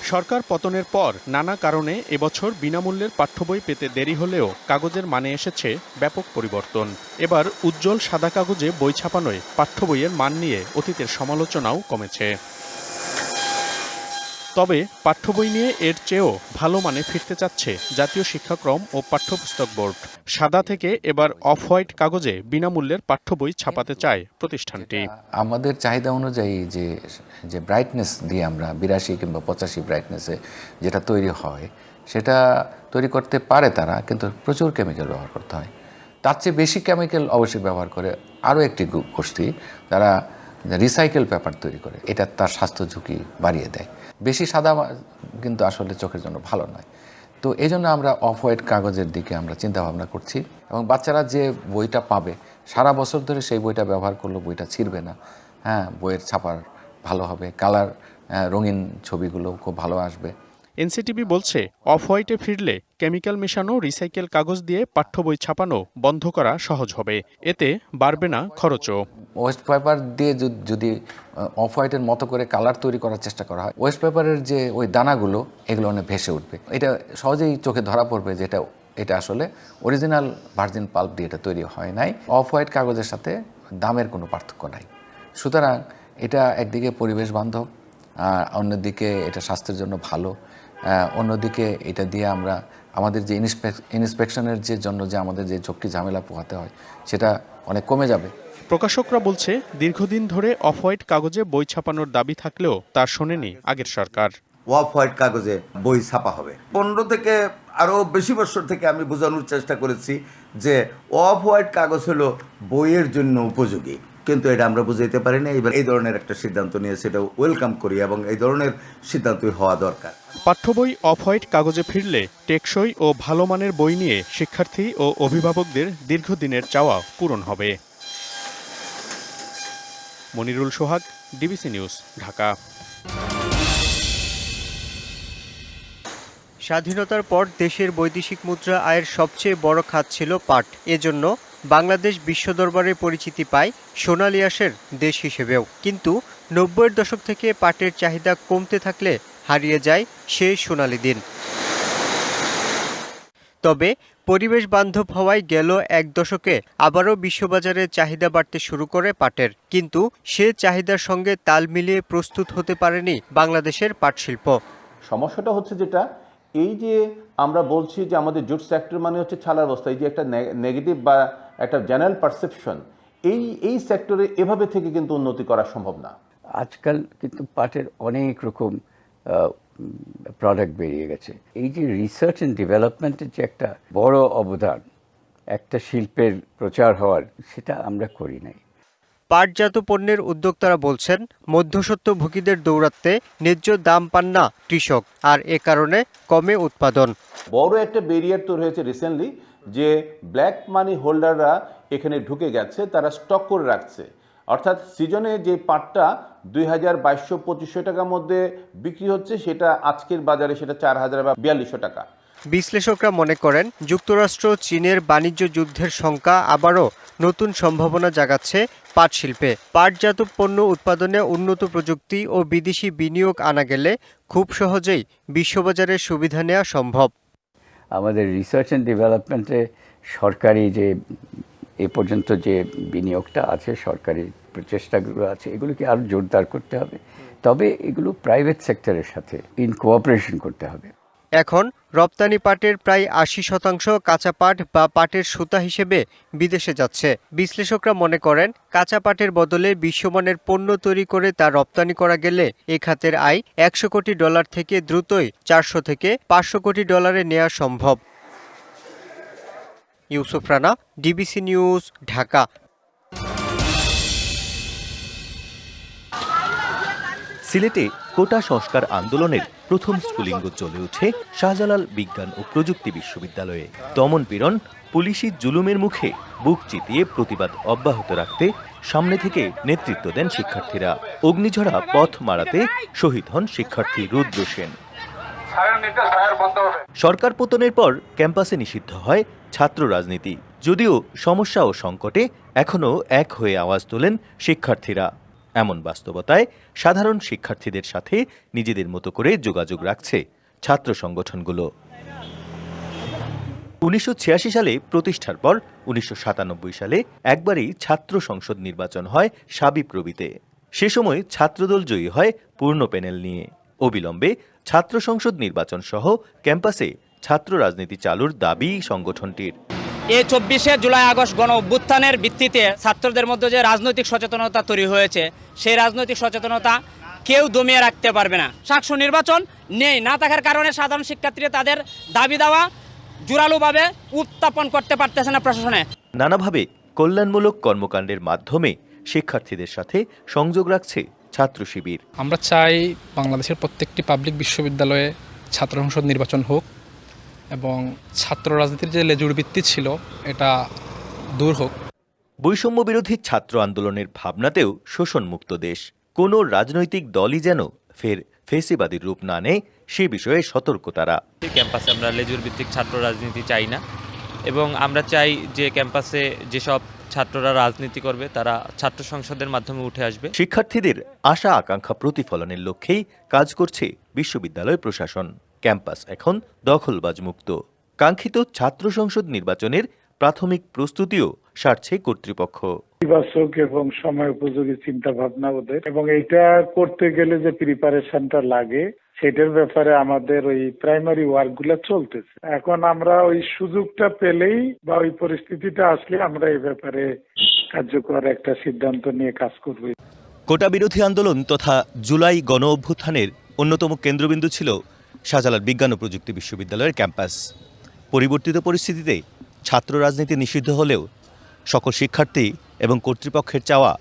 সরকার পতনের পর নানা কারণে এবছর বিনামূল্যের পাঠ্যবই পেতে দেরি হলেও কাগজের মানে এসেছে ব্যাপক পরিবর্তন। এবার উজ্জ্বল সাদা কাগজে বই ছাপানোয় পাঠ্যবইয়ের মান নিয়ে অতীতের সমালোচনাও কমেছে। তবে পাঠ্য বই নিয়ে এর চেয়েও ভালো মানে ফিরতে চাচ্ছে জাতীয় শিক্ষাক্রম ও পাঠ্যপুস্তক বোর্ড। সাদা থেকে এবার অফ হোয়াইট কাগজে বিনামূল্যের পাঠ্য বই ছাপাতে চায় প্রতিষ্ঠানটি। আমাদের চাহিদা অনুযায়ী যে যে ব্রাইটনেস দিয়ে আমরা বিরাশি কিংবা পঁচাশি ব্রাইটনেসে যেটা তৈরি হয়, সেটা তৈরি করতে পারে তারা, কিন্তু প্রচুর কেমিক্যাল ব্যবহার করতে হয়। তার চেয়ে বেশি কেমিক্যাল অবশ্যই ব্যবহার করে আরও একটি গোষ্ঠী, তারা রিসাইকেল পেপার তৈরি করে। এটা তার স্বাস্থ্য ঝুঁকি বাড়িয়ে দেয়। বেশি সাদা কিন্তু আসলে চোখের জন্য ভালো নয়। তো এই জন্য আমরা অফ হোয়াইট কাগজের দিকে আমরা চিন্তা ভাবনা করছি এবং বাচ্চারা যে বইটা পাবে, সারা বছর ধরে সেই বইটা ব্যবহার করলে, বইটা ছিঁড়বে না। হ্যাঁ বইয়ের ছাপার ভালো হবে, কালার রঙিন ছবিগুলো খুব ভালো আসবে। এনসিটিভি বলছে, অফ হোয়াইটে ফিরলে কেমিক্যাল মেশানো, রিসাইকেল কাগজ দিয়ে পাঠ্য বই ছাপানো বন্ধ করা সহজ হবে। এতে বাড়বে না খরচও। ওয়েস্ট পেপার দিয়ে যদি- অফ হোয়াইটের মতো করে কালার তৈরি করার চেষ্টা করা হয় ওয়েস্ট পেপারের যে ওই দানাগুলো, এগুলো অনেক ভেসে উঠবে। এটা সহজেই চোখে ধরা পড়বে যে এটা এটা আসলে অরিজিনাল ভার্জিন পাল্প দিয়ে এটা তৈরি হয় নাই। অফ হোয়াইট কাগজের সাথে দামের কোনো পার্থক্য নাই। সুতরাং এটা একদিকে পরিবেশ বান্ধব, আর অন্যদিকে এটা স্বাস্থ্যের জন্য ভালো। অন্যদিকে এটা দিয়ে আমরা আমাদের যে ইন্সপেক- ইন্সপেকশনের যে জন্য যে আমাদের যে ঝক্কি ঝামেলা পোহাতে হয় সেটা অনেক কমে যাবে। প্রকাশকরা বলছে দীর্ঘদিন ধরে অফ হোয়াইট কাগজে বই ছাপানোর দাবি থাকলেও তা শোনেনি আগের সরকার। অফ হোয়াইট কাগজে বই ছাপা হবে। পনেরো থেকে আরও বেশি বছর থেকে আমি বোঝানোর চেষ্টা করেছি যে অফ হোয়াইট কাগজ হলো বইয়ের জন্য উপযোগী। কিন্তু এটা আমরা বুঝাইতে পারি না। এবার এই ধরনের একটা সিদ্ধান্ত নিয়ে সেটা ওয়েলকাম করি এবং এই ধরনের সিদ্ধান্তই হওয়া দরকার। পাঠ্য বই অফ হোয়াইট কাগজে ফিরলে টেকসই ও ভালো মানের বই নিয়ে শিক্ষার্থী ও অভিভাবকদের দীর্ঘদিনের চাওয়া পূরণ হবে। Monirul Sohag DBC news Dhaka. স্বাধীনতার পর দেশের বৈদেশিক মুদ্রা আয়ের সবচেয়ে বড় খাত ছিল পাট। এজন্য বাংলাদেশ বিশ্ব দরবারে পরিচিতি পায় সোনালী দেশ হিসেবেও। কিন্তু নব্বইয়ের দশক থেকে পাটের চাহিদা কমতে থাকলে হারিয়ে যায় সে সোনালি দিন। তবে পরিবেশ বান্ধব হওয়ায় গেল এক দশকে আবারও বিশ্ববাজারে চাহিদা বাড়তে শুরু করে পাটের। কিন্তু সে চাহিদার সঙ্গে তাল মিলিয়ে প্রস্তুত হতে পারেনি বাংলাদেশের পাট শিল্প। সমস্যাটা হচ্ছে যেটা, এই যে আমরা বলছি যে আমাদের জুট সেক্টর মানে হচ্ছে ছালার অবস্থা, এই যে একটা নেগেটিভ বা একটা জেনারেল পারসেপশন এই এই সেক্টরে এভাবে থেকে কিন্তু উন্নতি করা সম্ভব না। আজকাল কিন্তু পাটের অনেক রকম প্রোডাক্ট বেরিয়ে গেছে। এই যে রিসার্চ অ্যান্ড ডেভেলপমেন্টের যে একটা বড় অবদান একটা শিল্পের প্রচার হওয়ার সেটা আমরা করি নাই। পাটজাত পণ্যের উদ্যোক্তারা বলছেন মধ্যস্বত্বভোগীদের দৌরাত্মে ন্যায্য দাম পান না কৃষক আর এ কারণে কমে উৎপাদন। বড় একটা ব্যারিয়ার তৈরি হয়েছে রিসেন্টলি যে ব্ল্যাক মানি হোল্ডাররা এখানে ঢুকে গেছে, তারা স্টক করে রাখছে। অর্থাৎ সিজনে যে পাটটা দুই হাজার বাইশশো পঁচিশশো টাকার মধ্যে বিক্রি হচ্ছে, সেটা আজকের বাজারে সেটা চার হাজার বা বিয়াল্লিশশো টাকা। বিশ্লেষকরা মনে করেন, যুক্তরাষ্ট্র চীনের বাণিজ্য যুদ্ধের শঙ্কা আবারও নতুন সম্ভাবনা জাগাচ্ছে পাট শিল্পে। পাটজাত পণ্য উৎপাদনে উন্নত প্রযুক্তি ও বিদেশি বিনিয়োগ আনা গেলে খুব সহজেই বিশ্ববাজারের সুবিধা নেওয়া সম্ভব। আমাদের রিসার্চ অ্যান্ড ডেভেলপমেন্টে সরকারি যে, এ পর্যন্ত যে বিনিয়োগটা আছে, সরকারি প্রচেষ্টাগুলো আছে, এগুলোকে আরও জোরদার করতে হবে। তবে এগুলো প্রাইভেট সেক্টরের সাথে ইন কোঅপারেশন করতে হবে। এখন রপ্তানি পাটের প্রায় আশি শতাংশ কাঁচা পাট বা পাটের সুতা হিসেবে বিদেশে যাচ্ছে। বিশ্লেষকরা মনে করেন, কাঁচা পাটের বদলে বিশ্বমানের পণ্য তৈরি করে তা রপ্তানি করা গেলে এ খাতের আয় একশো কোটি ডলার থেকে দ্রুতই চারশো থেকে পাঁচশো কোটি ডলারে নেওয়া সম্ভব। Yousuf Rana, DBC news, Dhaka. সিলেটে কোটা সংস্কার আন্দোলনের প্রথম স্ফুলিঙ্গ চলে ওঠে শাহজালাল বিজ্ঞান ও প্রযুক্তি বিশ্ববিদ্যালয়ে। দমন পীড়ন পুলিশি জুলুমের মুখে বুক চিতিয়ে প্রতিবাদ অব্যাহত রাখতে সামনে থেকে নেতৃত্ব দেন শিক্ষার্থীরা। অগ্নিঝরা পথ মারাতে শহীদ হন শিক্ষার্থী রুদ্র সেন। সরকার পতনের পর ক্যাম্পাসে নিষিদ্ধ হয় ছাত্র রাজনীতি। যদিও সমস্যা ও সংকটে এখনও এক হয়ে আওয়াজ তোলেন শিক্ষার্থীরা। এমন বাস্তবতায় সাধারণ শিক্ষার্থীদের সাথে নিজেদের মতো করে যোগাযোগ রাখছে ছাত্র সংগঠনগুলো। উনিশশো ছিয়াশি সালে প্রতিষ্ঠার পর উনিশশো সাতানব্বই সালে একবারই ছাত্র সংসদ নির্বাচন হয় সাবিপ্রবিতে। সে সময় ছাত্রদল জয়ী হয় পূর্ণ প্যানেল নিয়ে। অবিলম্বে ছাত্র সংসদ নির্বাচন সহ ক্যাম্পাসে ছাত্র রাজনীতি চালুর দাবি সংগঠনটির। এই চব্বিশে জুলাই আগস্ট গণ অভ্যুত্থানের ভিত্তিতে ছাত্রদের মধ্যে যে রাজনৈতিক সচেতনতা তৈরি হয়েছে সেই রাজনৈতিক সচেতনতা কেউ দমিয়ে রাখতে পারবে না। সাকসু নির্বাচন নেই না থাকার কারণে সাধারণ শিক্ষার্থীরা তাদের দাবি দাওয়া জোরালোভাবে উত্থাপন করতে পারতেছে না প্রশাসনে। নানাভাবে কল্যাণমূলক কর্মকাণ্ডের মাধ্যমে শিক্ষার্থীদের সাথে সংযোগ রাখছে ছাত্র শিবির। আমরা চাই বাংলাদেশের প্রত্যেকটি পাবলিক বিশ্ববিদ্যালয়ে ছাত্র সংসদ নির্বাচন হোক এবং ছাত্র রাজনীতির যে লেজুর ভিত্তি ছিল এটা দূর হোক। বৈষম্য বিরোধী ছাত্র আন্দোলনের ভাবনাতেও শোষণমুক্ত দেশ। কোনো রাজনৈতিক দলই যেন ফের ফেসিবাদীর রূপ না নেয় সে বিষয়ে সতর্ক তারা ক্যাম্পাসে আমরা লেজুর ভিত্তিক ছাত্র রাজনীতি চাই না। এবং আমরা চাই যে ক্যাম্পাসে যেসব ছাত্ররা রাজনীতি করবে তারা ছাত্র সংসদের মাধ্যমে উঠে আসবে। শিক্ষার্থীদের আশা আকাঙ্ক্ষা প্রতিফলনের লক্ষ্যেই কাজ করছে বিশ্ববিদ্যালয় প্রশাসন। ক্যাম্পাস এখন দখলবাজ মুক্ত কাঙ্ক্ষিত ছাত্র সংসদ নির্বাচনের প্রাথমিক প্রস্তুতিও সারছে কর্তৃপক্ষ। ইতিবাচক এবং সময় উপযোগী চিন্তা ভাবনা ওদের। এবং এটা করতে গেলে যে প্রিপারেশনটা লাগে সেটার ব্যাপারে আমাদের ওই প্রাইমারি ওয়ার্কগুলা চলতেছে। এখন আমরা ওই সুযোগটা পেলেই বা ওই পরিস্থিতিটা আসলে আমরা এই ব্যাপারে কার্যকর একটা সিদ্ধান্ত নিয়ে কাজ করব। কোটা বিরোধী আন্দোলন তথা জুলাই গণ অভ্যুত্থানের অন্যতম কেন্দ্রবিন্দু ছিল শাহজালাল বিজ্ঞান ও প্রযুক্তি বিশ্ববিদ্যালয়ের ক্যাম্পাস। পরিবর্তিত পরিস্থিতিতে ছাত্র রাজনীতি নিষিদ্ধ হলেও সকল শিক্ষার্থী এবং কর্তৃপক্ষের চাওয়া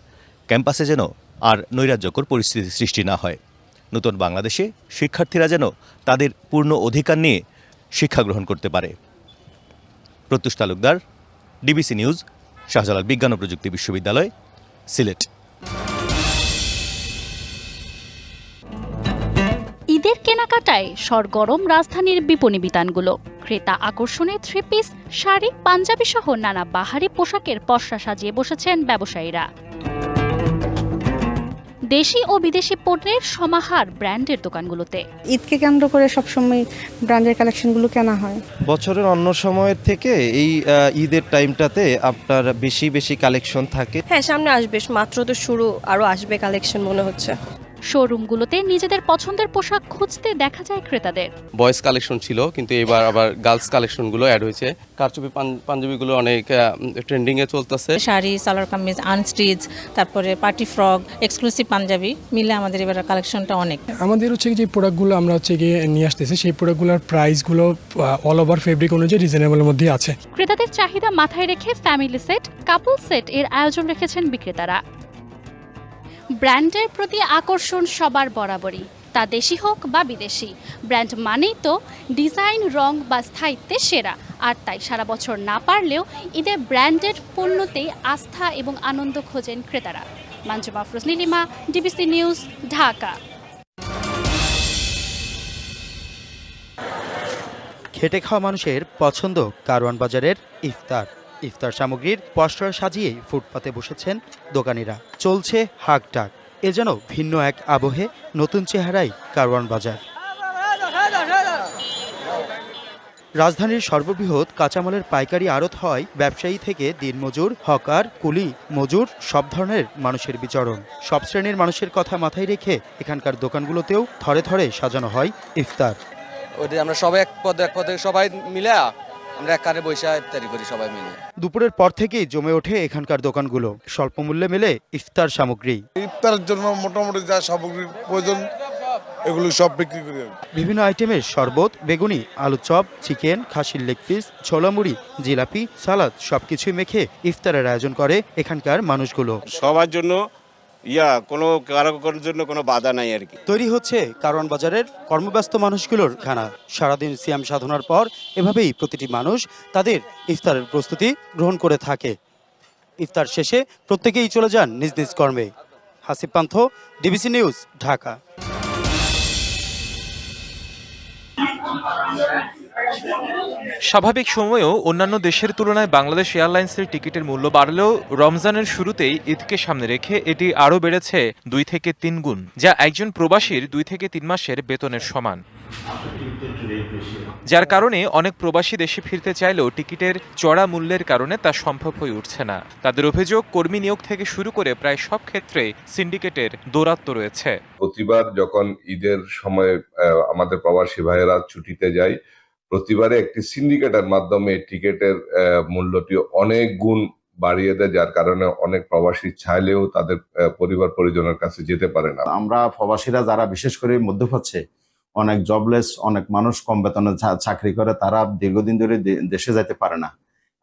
ক্যাম্পাসে যেন আর নৈরাজ্যকর পরিস্থিতি সৃষ্টি না হয়। নতুন বাংলাদেশে শিক্ষার্থীরা যেন তাদের পূর্ণ অধিকার নিয়ে শিক্ষা গ্রহণ করতে পারে। প্রত্যুষ তালুকদার, ডিবিসি নিউজ, শাহজালাল বিজ্ঞান ও প্রযুক্তি বিশ্ববিদ্যালয়, সিলেট। কেনাকাটায় সরগরম রাজধানীর বিপণী বিতানগুলো। ক্রেতা আকর্ষণে থ্রি পিস শাড়ি পাঞ্জাবি সহ নানা বাহারি পোশাকের পসরা সাজিয়ে বসেছেন ব্যবসায়ীরা। দেশি ও বিদেশি পণ্যের সমাহার ব্র্যান্ডের দোকানগুলোতে। ঈদকে কেন্দ্র করে সবসময় ব্র্যান্ডের কালেকশনগুলো কেনা হয়। বছরের অন্য সময়ের থেকে এই ঈদের টাইমটাতে আপনার বেশি বেশি কালেকশন থাকে। হ্যাঁ সামনে আসবে মাত্র তো শুরু আরও আসবে কালেকশন মনে হচ্ছে। শোরুমগুলোতে নিজেদের পছন্দের পোশাক খুঁজতে দেখা যায় ক্রেতাদের। বয়েজ কালেকশন ছিল কিন্তু এবার আবার গার্লস কালেকশনগুলো অ্যাড হয়েছে। কারচুপি পাঞ্জাবিগুলো অনেক ট্রেন্ডিংয়ে চলতেছে। শাড়ি সালোয়ার কামিজ আনস্টিচ তারপরে পার্টি ফ্রক এক্সক্লুসিভ পাঞ্জাবি মিলে আমাদের এবার কালেকশনটা অনেক। আমাদের হচ্ছে যে প্রোডাক্টগুলো আমরা হচ্ছে গিয়ে নিয়ে আসতেছি সেই প্রোডাক্টগুলোর প্রাইসগুলো অল ওভার ফেব্রিক অনুযায়ী রিজনেবলের মধ্যে আছে। ক্রেতাদের চাহিদা মাথায় রেখে ফ্যামিলি সেট কাপল সেট এর আয়োজন রেখেছেন বিক্রেতারা। ব্র্যান্ডের প্রতি আকর্ষণ সবার বরাবরই। তা দেশি হোক বা বিদেশি, ব্র্যান্ড মানেই তো ডিজাইন, রং বা স্থায়িত্বে সেরা। আর তাই সারা বছর না পারলেও ঈদে ব্র্যান্ডের পণ্যতেই আস্থা এবং আনন্দ খোঁজেন ক্রেতারা। Manjuma Afroz, Nilima, DBC news, Dhaka. খেটে খাওয়া মানুষের পছন্দ কারওয়ান বাজারের ইফতার। ইফতার সামগ্রীর পসরা সাজিয়ে ফুটপাতে বসেছেন দোকানিরা। চলছে হাক ডাক। এ যেন ভিন্ন এক আবহে নতুন চেহারাই কারওয়ান বাজার। রাজধানীর সর্ববৃহৎ কাঁচামালের পাইকারি আড়ত হয় ব্যবসায়ী থেকে দিনমজুর, হকার, কুলি, মজুর, সব ধরনের মানুষের বিচরণ। সব শ্রেণির মানুষের কথা মাথায় রেখে এখানকার দোকানগুলোতেও থরে থরে সাজানো হয় ইফতার। আমরা সবাই এক পদে এক পদে সবাই মিলে আমরা বৈশা ইফতারি করি সবাই মিলে। দুপুরের পর থেকেই জমে ওঠে এখানকার দোকানগুলো। স্বল্প মূল্যে মেলে ইফতার সামগ্রী। ইফতারের জন্য মোটামুটি যা সামগ্রীর প্রয়োজন এগুলো সব বিক্রি করি বিভিন্ন আইটেমের শরবত বেগুনি আলু চপ চিকেন খাসির লেগ পিস ছোলা মুড়ি জিলাপি সালাদ সবকিছুই মেখে ইফতারের আয়োজন করে এখানকার মানুষগুলো। সবার জন্য ইয়া, কোনো কারও কারোর জন্য কোনো বাধা নাই আর কি। তৈরি হচ্ছে কারওয়ান বাজারের কর্মব্যস্ত মানুষগুলোর খানা। সারাদিন সিয়াম সাধনার পর এভাবেই প্রতিটি মানুষ তাদের ইফতারের প্রস্তুতি গ্রহণ করে থাকে। ইফতার শেষে প্রত্যেকেই চলে যান নিজ নিজ কর্মে। Hasib Pantho, DBC news, Dhaka. স্বাভাবিক সময়েও অন্যান্য দেশের তুলনায় বাংলাদেশ এয়ারলাইন্সের টিকিটের মূল্য বাড়লেও রমজানের শুরুতেই ঈদকে সামনে রেখে এটি আরও বেড়েছে দুই থেকে তিন গুণ, যা একজন প্রবাসীর দুই থেকে তিন মাসের বেতনের সমান। যার কারণে অনেক প্রবাসী দেশে ফিরতে চাইলেও টিকিটের চড়া মূল্যের কারণে তা সম্ভব হয়ে উঠছে না। তাদের অভিযোগ, কর্মী নিয়োগ থেকে শুরু করে প্রায় সব ক্ষেত্রে সিন্ডিকেটের দৌরাত্ম রয়েছে। প্রতিবার যখন ঈদের সময় আমাদের প্রবাসী ভাইয়েরা ছুটিতে যায় প্রতিবারে একটি সিন্ডিকেটের মাধ্যমে টিকিটের মূল্যটি অনেক গুণ বাড়িয়ে দেয়, যার কারণে অনেক প্রবাসী চাইলেও তাদের পরিবার পরিজনের কাছে যেতে পারে না। আমরা প্রবাসীরা যারা বিশেষ করে মধ্যপ্রাচ্যে অনেক জবলেস অনেক মানুষ কম বেতনে চাকরি করে, তারা দীর্ঘদিন ধরে দেশে যেতে পারে না।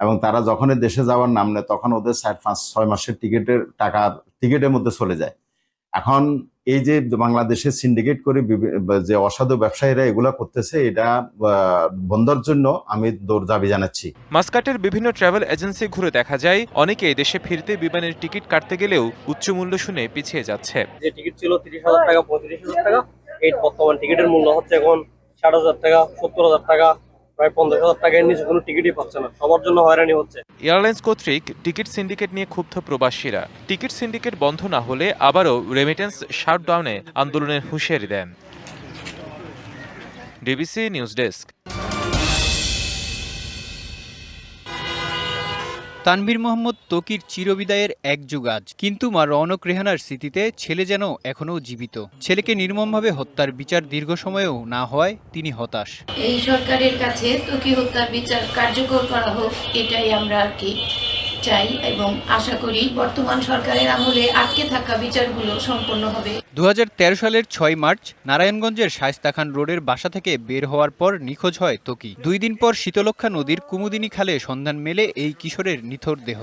এবং তারা যখনই দেশে যাওয়ার নাম নেয়, তখন ওদের চার, পাঁচ, ছয় মাসের টিকিটের টাকা টিকিটের মধ্যে চলে যায়। এখন এই যে বাংলাদেশে সিন্ডিকেট করে যে অসাধু ব্যবসায়ীরা এগুলা করতেছে এটা বন্ধের জন্য আমি দৌড় দাবি জানাচ্ছি। মাস্কাটের বিভিন্ন ট্রাভেল এজেন্সি ঘুরে দেখা যায় অনেকেই দেশে ফিরতে বিমানের টিকিট কাটতে গেলেও উচ্চ মূল্য শুনে পিছিয়ে যাচ্ছে। যে টিকিট ছিল তিরিশ হাজার টাকা পঁয়ত্রিশ হাজার টাকা এই বর্তমান টিকিটের মূল্য হচ্ছে এখন ষাট হাজার টাকা সত্তর হাজার টাকা। প্রায় এয়ারলাইন্স কর্তৃক টিকিট সিন্ডিকেট নিয়ে ক্ষুব্ধ প্রবাসীরা। টিকিট সিন্ডিকেট বন্ধ না হলে আবারও রেমিটেন্স শাটডাউনে আন্দোলনের হুঁশিয়ারি দেন। DBC news desk. Tanvir Mohammad তকির চিরবিদায়ের এক যুগ আজ। কিন্তু মা রনক রেহানার স্মৃতিতে ছেলে যেন এখনও জীবিত। ছেলেকে নির্মমভাবে হত্যার বিচার দীর্ঘ সময়েও না হয় তিনি হতাশ। এই সরকারের কাছে তকি হত্যার বিচার কার্যকর করা হোক, এটাই আমরা আর কি। চাই এবং আশা করি বর্তমান সরকারের আমলে আটকে থাকা বিচারগুলো সম্পন্ন হবে। দু হাজার তেরো সালের ছয় মার্চ নারায়ণগঞ্জের শায়স্তা খান রোডের বাসা থেকে বের হওয়ার পর নিখোঁজ হয় তকি। দুই দিন পর শীতলক্ষা নদীর কুমুদিনী খালে সন্ধান মেলে এই কিশোরের নিথর দেহ।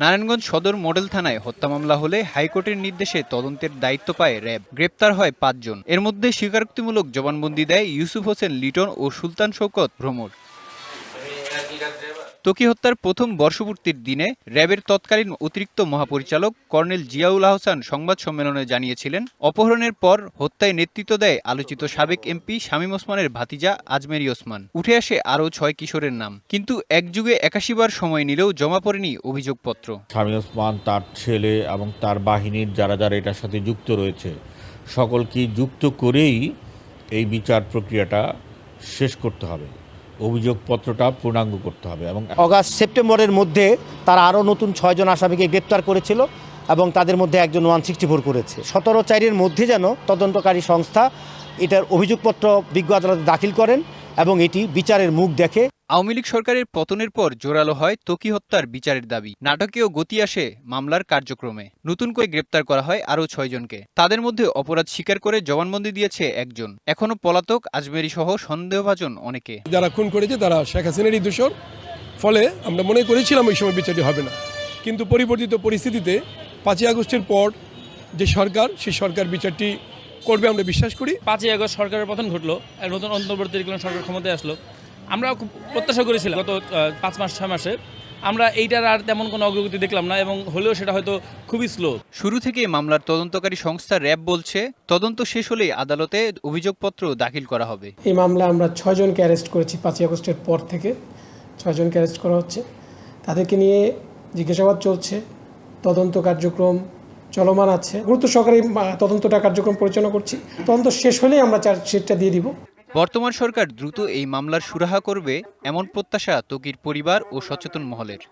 নারায়ণগঞ্জ সদর মডেল থানায় হত্যা মামলা হলে হাইকোর্টের নির্দেশে তদন্তের দায়িত্ব পায় র্যাব। গ্রেপ্তার হয় পাঁচজন। এর মধ্যে স্বীকারোক্তিমূলক জবানবন্দি দেয় ইউসুফ হোসেন লিটন ও সুলতান শৌকত ভ্রমর। তকি হত্যার প্রথম বর্ষপূর্তির দিনে র্যাবের তৎকালীন অতিরিক্ত মহাপরিচালক কর্নেল জিয়াউল আহসান সংবাদ সম্মেলনে জানিয়েছিলেন, অপহরণের পর হত্যায় নেতৃত্ব দেয় আলোচিত সাবেক এমপি শামীম ওসমানের ভাতিজা আজমেরি ওসমান। উঠে আসে আরও ছয় কিশোরের নাম। কিন্তু এক যুগে একাশিবার সময় নিলেও জমা পড়েনি অভিযোগপত্র। শামীম ওসমান তার ছেলে এবং তার বাহিনীর যারা যারা এটার সাথে যুক্ত রয়েছে, সকলকে যুক্ত করেই এই বিচার প্রক্রিয়াটা শেষ করতে হবে। অভিযোগপত্রটা পূর্ণাঙ্গ করতে হবে এবং অগাস্ট, সেপ্টেম্বরের মধ্যে তারা আরও নতুন ছয়জন আসামিকে গ্রেপ্তার করেছিল এবং তাদের মধ্যে একজন ওয়ান সিক্সটি ফোর করেছে। সতেরো চারের মধ্যে যেন তদন্তকারী সংস্থা এটার অভিযোগপত্র বিজ্ঞ আদালতে দাখিল করেন এবং এটি বিচারের মুখ দেখে আওয়ামী লীগ সরকারের পতনের পর জোরালো হয় তকি হত্যার বিচারের দাবি। নাটকীয় গতি আসে মামলার কার্যক্রমে। নতুন করে গ্রেপ্তার করা হয় আরও ছয়জনকে তাদের মধ্যে অপরাধ স্বীকার করে জবানবন্দি দিয়েছে একজন। এখনও পলাতক আজমেরি সহ সন্দেহভাজন অনেকে। যারা খুন করেছে তারা শেখ হাসিনারই দোষর। ফলে আমরা মনে করেছিলাম ওই সময় বিচারটি হবে না। কিন্তু পরিবর্তিত পরিস্থিতিতে পাঁচই আগস্টের পর যে সরকার সেই সরকার বিচারটি করবে আমরা বিশ্বাস করি। পাঁচই আগস্ট সরকারের পতন ঘটলো। আর নতুন অন্তর্বর্তীকালীন সরকার ক্ষমতায় আসলো আমরা খুব প্রত্যাশা করেছিলাম। গত পাঁচ মাস ছয় মাসে আমরা এইটার আর তেমন কোনো অগ্রগতি দেখলাম না এবং হলেও সেটা হয়তো খুবই স্লো শুরু থেকে মামলার তদন্তকারী সংস্থা র্যাব বলছে তদন্ত শেষ হলেই আদালতে অভিযোগপত্র দাখিল করা হবে। এই মামলা আমরা ছয়জনকে অ্যারেস্ট করেছি পাঁচই আগস্টের পর থেকে। ছয়জনকে অ্যারেস্ট করা হচ্ছে। তাদেরকে নিয়ে জিজ্ঞাসাবাদ চলছে তদন্ত কার্যক্রম চলমান আছে। গুরুত্ব সহকারে তদন্তটা কার্যক্রম পরিচালনা করছি। তদন্ত শেষ হলেই আমরা চার্জশিটটা দিয়ে দিব। বর্তমান সরকার দ্রুত এই মামলার সুরাহা করবে এমন প্রত্যাশা তকির পরিবার ও সচেতন মহলের।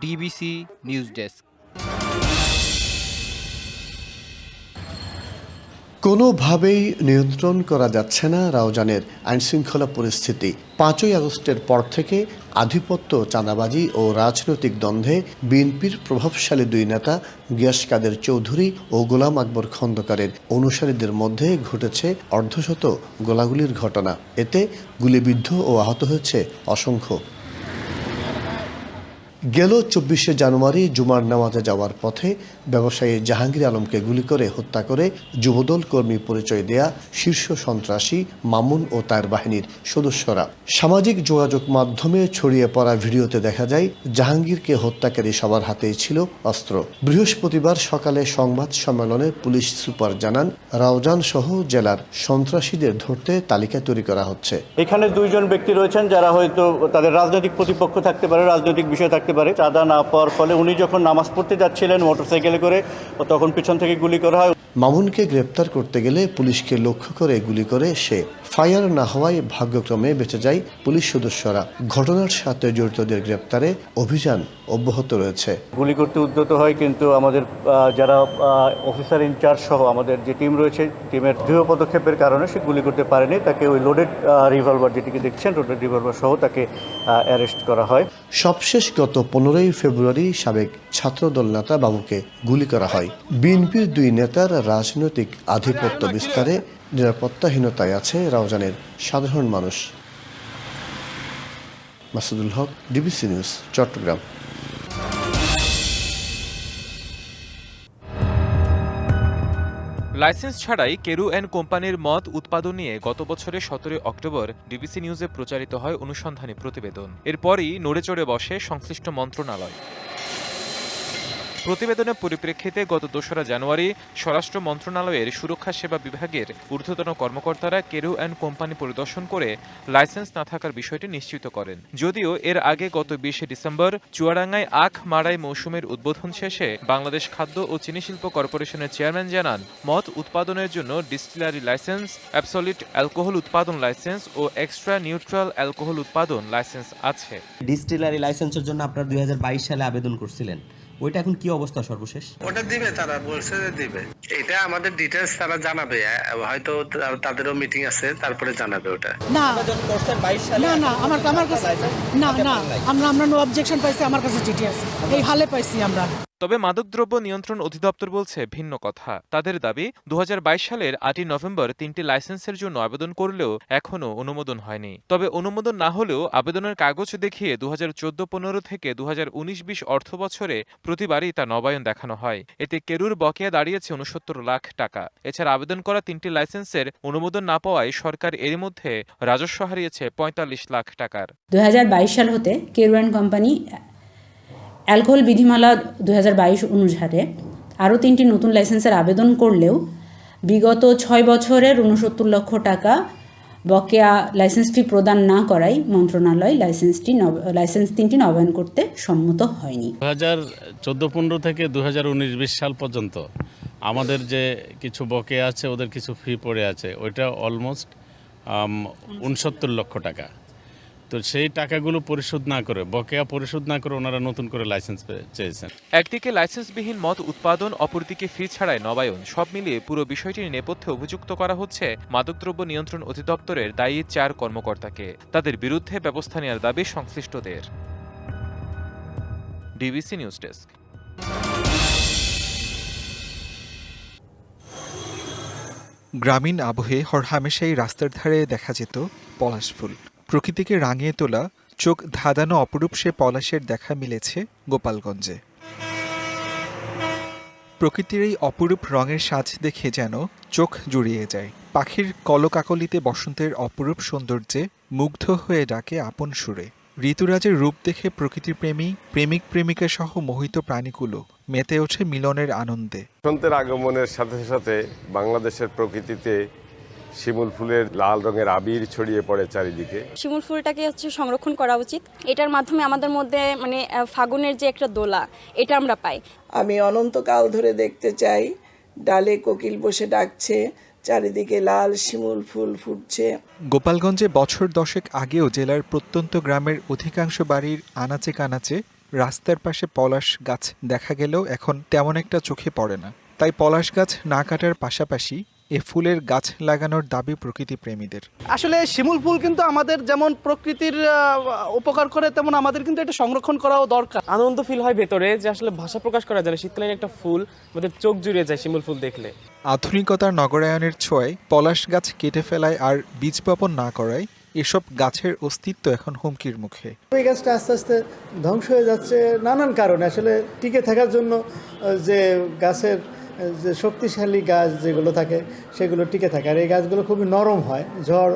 ডিবিসি নিউজ ডেস্ক কোনোভাবেই নিয়ন্ত্রণ করা যাচ্ছে না রাউজানের আইনশৃঙ্খলা পরিস্থিতি। পাঁচই আগস্টের পর থেকে আধিপত্য, চাঁদাবাজি ও রাজনৈতিক দ্বন্দ্বে বিএনপির প্রভাবশালী দুই নেতা গিয়াস কাদের চৌধুরী ও গোলাম আকবর খন্দকারের অনুসারীদের মধ্যে ঘটেছে অর্ধশত গোলাগুলির ঘটনা। এতে গুলিবিদ্ধ ও আহত হয়েছে অসংখ্য গেল চব্বিশে জানুয়ারি জুমার নামাজে যাওয়ার পথে ব্যবসায়ী জাহাঙ্গীর আলমকে গুলি করে হত্যা করে যুবদল কর্মী পরিচয় দেয়া শীর্ষ সন্ত্রাসী মামুন ও তার বাহিনীর সদস্যরা। সামাজিক যোগাযোগ মাধ্যমে ছড়িয়ে পড়া ভিডিওতে দেখা যায়, জাহাঙ্গীরকে হত্যাকারী সবার হাতেই ছিল অস্ত্র। বৃহস্পতিবার সকালে সংবাদ সম্মেলনে পুলিশ সুপার জানান রাউজান সহ জেলার সন্ত্রাসীদের ধরতে তালিকা তৈরি করা হচ্ছে। এখানে দুইজন ব্যক্তি রয়েছেন যারা হয়তো তাদের রাজনৈতিক প্রতিপক্ষ থাকতে পারে, রাজনৈতিক বিষয় থাকতে পারে। চাঁদা না পাওয়ার ফলে উনি যখন নামাজ পড়তে যাচ্ছিলেন, মোটরসাইকেলে করে, তখন পিছন থেকে গুলি করা হয়। মামুনকে গ্রেপ্তার করতে গেলে পুলিশকে লক্ষ্য করে গুলি করে সে। ফায়ার না হওয়ায় ভাগ্যক্রমে বেঁচে যায় পুলিশ সদস্যরা। ঘটনার সাথে জড়িতদের গ্রেপ্তারে অভিযান অব্যাহত রয়েছে। গুলি করতে উদ্যত হয় কিন্তু আমাদের যারা অফিসার ইনচার্জ সহ আমাদের যে টিম রয়েছে টিমের দৃঢ় পদক্ষেপের কারণে সে গুলি করতে পারেনি। তাকে ওই লোডেড রিভলভার যেটিকে দেখছেন লোডেড রিভলভার সহ তাকে অ্যারেস্ট করা হয়। সবশেষ গত পনেরোই ফেব্রুয়ারি সাবেক ছাত্রদল নেতা বাবুকে গুলি করা হয়। বিএনপির দুই নেতার রাজনৈতিক আধিপত্য বিস্তারে, নিরাপত্তাহীনতায় আছে রাউজানের সাধারণ মানুষ। Masudul Haque DBC news Chattogram. License ছাড়াই কেরু অ্যান্ড কোম্পানির মদ উৎপাদন নিয়ে গত বছরের সতেরোই অক্টোবর ডিবিসি নিউজে প্রচারিত হয় অনুসন্ধানী প্রতিবেদন। এরপরই নড়ে চড়ে বসে সংশ্লিষ্ট মন্ত্রণালয়। প্রতিবেদনের পরিপ্রেক্ষিতে গত দোসরা জানুয়ারি স্বরাষ্ট্র মন্ত্রণালয়ের সুরক্ষা সেবা বিভাগের ঊর্ধ্বতন কর্মকর্তারা কেরু অ্যান্ড কোম্পানি পরিদর্শন করে লাইসেন্স না থাকার বিষয়টি নিশ্চিত করেন। যদিও এর আগে গত বিশে ডিসেম্বর চুয়াডাঙ্গায় আখ মারাই মৌসুমের উদ্বোধন শেষে বাংলাদেশ খাদ্য ও চিনি শিল্প কর্পোরেশনের চেয়ারম্যান জানান, মদ উৎপাদনের জন্য ডিস্টিলারি লাইসেন্স অ্যাবসলিট অ্যালকোহল উৎপাদন লাইসেন্স ও এক্সট্রা নিউট্রাল অ্যালকোহল উৎপাদন লাইসেন্স আছে। ডিস্টিলারি লাইসেন্সের জন্য আপনারা দুই সালে আবেদন করছিলেন। ওইটা এখন কি অবস্থা সর্বশেষ? ওটা দিবে তারা বলছে যে দিবে। এটা আমাদের ডিটেলস তারা জানাবে হয়তো তাদেরও মিটিং আছে তারপরে জানাবে ওটা। না। না না আমার আমার কাছে না না আমরা আমরা নো অবজেকশন পাইছি আমার কাছে চিঠি আছে। এই হালে পাইছি আমরা। তবে মাদকদ্রব্য নিয়ন্ত্রণ অধিদপ্তর বলছে ভিন্ন কথা। তাদের দাবি, দুহাজার বাইশ সালের আটই নভেম্বর তিনটি লাইসেন্সের জন্য আবেদন করলেও এখনও অনুমোদন হয়নি। তবে অনুমোদন না হলেও আবেদনের কাগজ দেখিয়ে দু হাজার চোদ্দ পনেরো থেকে দু হাজার উনিশ বিশ অর্থ বছরে প্রতিবারই তা নবায়ন দেখানো হয়। এতে কেরুর বকেয়া দাঁড়িয়েছে উনসত্তর লাখ টাকা। এছাড়া আবেদন করা তিনটি লাইসেন্সের অনুমোদন না পাওয়ায় সরকার এর মধ্যে রাজস্ব হারিয়েছে পঁয়তাল্লিশ লাখ টাকার। দু হাজার বাইশ সাল হতে কেরুয়ান কোম্পানি অ্যালকোহল বিধিমালা দু হাজার বাইশ অনুসারে আরও তিনটি নতুন লাইসেন্সের আবেদন করলেও বিগত ছয় বছরের উনসত্তর লক্ষ টাকা বকেয়া লাইসেন্স ফি প্রদান না করায় মন্ত্রণালয় লাইসেন্সটি নব- লাইসেন্স তিনটি নবায়ন করতে সম্মত হয়নি। দু হাজার চোদ্দ পনেরো থেকে দু হাজার উনিশ বিশ সাল পর্যন্ত আমাদের যে কিছু বকেয়া আছে, ওদের কিছু ফি পড়ে আছে, ওইটা অলমোস্ট উনসত্তর লক্ষ টাকা। তো সেই টাকাগুলো পরিশোধ না করে বকেয়া পরিশোধ না করে ওনারা নতুন করে লাইসেন্স চেয়েছেন। একদিকে লাইসেন্সবিহীন মদ উৎপাদন অপরদিকে ফি ছাড়াই নবায়ন সব মিলিয়ে পুরো বিষয়টির নেপথ্যে অভিযুক্ত করা হচ্ছে মাদকদ্রব্য নিয়ন্ত্রণ অধিদপ্তরের দায়ী চার কর্মকর্তাকে। তাদের বিরুদ্ধে ব্যবস্থা নেওয়ার দাবি সংশ্লিষ্টদের। ডিবিসি নিউজ ডেস্ক গ্রামীণ আবহে হরহামেশাই রাস্তার ধারে দেখা যেত পলাশ ফুল। প্রকৃতিকে রাঙিয়ে তোলা, চোখ ধাঁধানো অপরূপ সে পলাশের দেখা মিলেছে গোপালগঞ্জে। প্রকৃতির এই অপরূপ রঙের সাজ দেখে যেন চোখ জুড়িয়ে যায়। পাখির কলকাকলিতে বসন্তের অপরূপ সৌন্দর্যে মুগ্ধ হয়ে ডাকে আপন সুরে। ঋতুরাজের রূপ দেখে প্রকৃতির প্রেমী, প্রেমিক প্রেমিকা সহ মোহিত প্রাণীগুলো মেতে ওঠে মিলনের আনন্দে। বসন্তের আগমনের সাথে সাথে বাংলাদেশের প্রকৃতিতে শিমুল ফুলের লাল রঙের আবির ছড়িয়ে পড়ে চারিদিকে। শিমুল ফুলটাকে হচ্ছে সংরক্ষণ করা উচিত। এটার মাধ্যমে আমাদের মধ্যে মানে ফাগুনের যে একটা দোলা এটা আমরা পাই। আমি অনন্তকাল ধরে দেখতে চাই ডালে কোকিল বসে ডাকছে চারিদিকে লাল শিমুল ফুল ফুটছে। গোপালগঞ্জে বছর দশেক আগেও জেলার প্রত্যন্ত গ্রামের অধিকাংশ বাড়ির আনাচে কানাচে রাস্তার পাশে পলাশ গাছ দেখা গেলেও এখন তেমন একটা চোখে পড়ে না। তাই পলাশ গাছ না কাটার পাশাপাশি এ ফুলের গাছ লাগানোর দাবি প্রকৃতি প্রেমীদের। আসলে শিমুল ফুল কিন্তু আমাদের যেমন প্রকৃতির উপকার করে তেমন আমাদের কিন্তু এটা সংরক্ষণ করাও দরকার। আনন্দ ফিল হয় ভেতরে যে আসলে ভাষা প্রকাশ করা যায় না শীতকালীন একটা ফুল আমাদের চোখ জুড়ে যায় শিমুল ফুল দেখলে। আধুনিকতার নগরায়নের ছোঁয়ায় পলাশ গাছ কেটে ফেলায় আর বীজ বপন না করায় এসব গাছের অস্তিত্ব এখন হুমকির মুখে। এই গাছটা আস্তে আস্তে ধ্বংস হয়ে যাচ্ছে নানান কারণে। আসলে টিকে থাকার জন্য যে গাছের যে শক্তিশালী গাছ যেগুলো থাকে, সেগুলো টিকে থাকে। আর এই গাছগুলো খুবই নরম হয়, ঝড়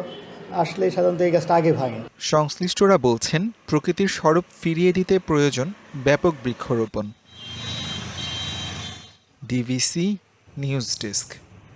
আসলেই সাধারণত এই গাছটা আগে ভাঙে। সংশ্লিষ্টরা বলছেন, প্রকৃতির স্বরূপ ফিরিয়ে দিতে প্রয়োজন ব্যাপক বৃক্ষরোপণ। DBC news desk.